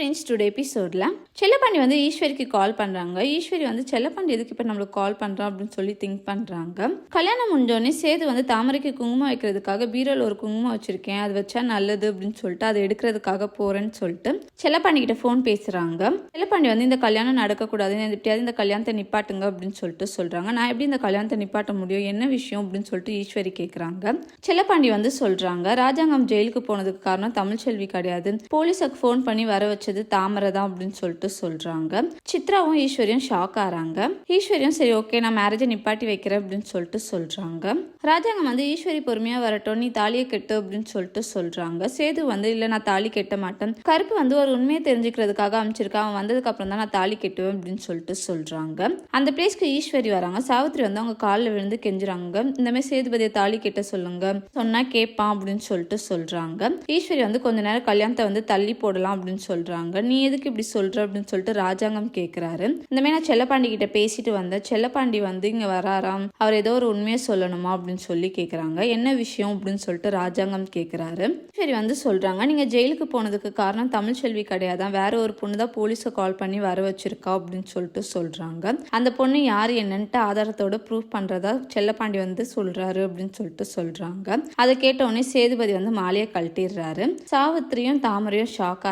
Friends today எபிசோடில் செல்லப்பாண்டி வந்து ஈஸ்வரிக்கு கால் பண்ணுறாங்க ஈஸ்வரி வந்து செல்லப்பாண்டி எதுக்கு இப்போ நம்மளுக்கு கால் பண்ணுறோம் அப்படின்னு சொல்லி திங்க் பண்ணுறாங்க கல்யாணம் முடிஞ்சோடனே சேது வந்து தாமரைக்கு குங்குமம் வைக்கிறதுக்காக பீரோல ஒரு குங்குமம் வச்சுருக்கேன். அது வச்சா நல்லது அப்படின்னு சொல்லிட்டு அதை எடுக்கிறதுக்காக போகிறேன்னு சொல்லிட்டு செல்லப்பாண்டி கிட்ட ஃபோன் பேசுகிறாங்க செல்லப்பாண்டி வந்து இந்த கல்யாணம் நடக்கக்கூடாது. எப்படியாவது இந்த கல்யாணத்தை நிப்பாட்டுங்க அப்படின்னு சொல்லிட்டு சொல்கிறாங்க நான் எப்படி இந்த கல்யாணத்தை நிப்பாட்ட முடியும்? என்ன விஷயம்? அப்படின்னு சொல்லிட்டு ஈஸ்வரி கேட்குறாங்க செல்லப்பாண்டி வந்து சொல்கிறாங்க ராஜாங்கம் ஜெயிலுக்கு போனதுக்கு காரணம் தமிழ்ச்செல்வி கிடையாது. போலீஸுக்கு ஃபோன் பண்ணி வர வச்சு வச்சது தாமரை தான் அப்படின்னு சொல்லிட்டு சொல்றாங்க. சித்ராவும் ஈஸ்வரியும் ஷாக் ஆறாங்க. ஈஸ்வரியும் சரி ஓகே நான் மேரேஜை நிப்பாட்டி வைக்கிறேன் அப்படின்னு சொல்லிட்டு சொல்றாங்க. ராஜாங்கம் வந்து ஈஸ்வரி பொறுமையா வரட்டும். நீ தாலியை கெட்டு அப்படின்னு சொல்லிட்டு சொல்றாங்க. சேது வந்து இல்ல நான் தாலி கெட்ட மாட்டேன். கருப்பு வந்து ஒரு உண்மையை தெரிஞ்சுக்கிறதுக்காக அமைச்சிருக்கா அவன் வந்ததுக்கு அப்புறம் தான் நான் தாலி கெட்டுவேன் அப்படின்னு சொல்லிட்டு சொல்றாங்க. அந்த பிளேஸ்க்கு ஈஸ்வரி வராங்க. சாவித்ரி வந்து அவங்க காலில் விழுந்து கெஞ்சுறாங்க. இந்த மாதிரி சேதுபதியை தாலி கெட்ட சொல்லுங்க. சொன்னா கேட்பான் அப்படின்னு சொல்லிட்டு சொல்றாங்க. ஈஸ்வரி வந்து கொஞ்ச நேரம் கல்யாணத்தை வந்து தள்ளி போடலாம் அப்படின்னு சொல்றாங்க. நீ எதுக்கு இப்படி சொல்ற அப்படின்னு சொல்லிட்டு ராஜாங்கம் கேக்குறாரு. இந்த மாதிரி நான் செல்லப்பாண்டி கிட்ட பேசிட்டு வந்தேன். செல்லப்பாண்டி வந்து இங்க வராராம். அவர் ஏதோ ஒரு உண்மையை சொல்லணுமா அப்படின்னு சொல்லி கேக்குறாங்க. என்ன விஷயம் அப்படின்னு சொல்லிட்டு ராஜாங்கம் கேக்குறாரு. சரி வந்து சொல்றாங்க. நீங்க ஜெயிலுக்கு போனதுக்கு காரணம் தமிழ்ச்செல்வி கிடையாதான். வேற ஒரு பொண்ணு தான் போலீஸை கால் பண்ணி வர வச்சிருக்கா அப்படின்னு சொல்லிட்டு சொல்றாங்க. அந்த பொண்ணு யார் என்னன்ட்டு ஆதாரத்தோட ப்ரூவ் பண்றதா செல்லப்பாண்டி வந்து சொல்றாரு அப்படின்னு சொல்லிட்டு சொல்றாங்க. அதை கேட்ட உடனே சேதுபதி வந்து மாலையை கழட்டிடுறாரு. சாவித்திரியும் தாமரையும் ஷாக்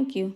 ஆறாங்க தேங்க்யூ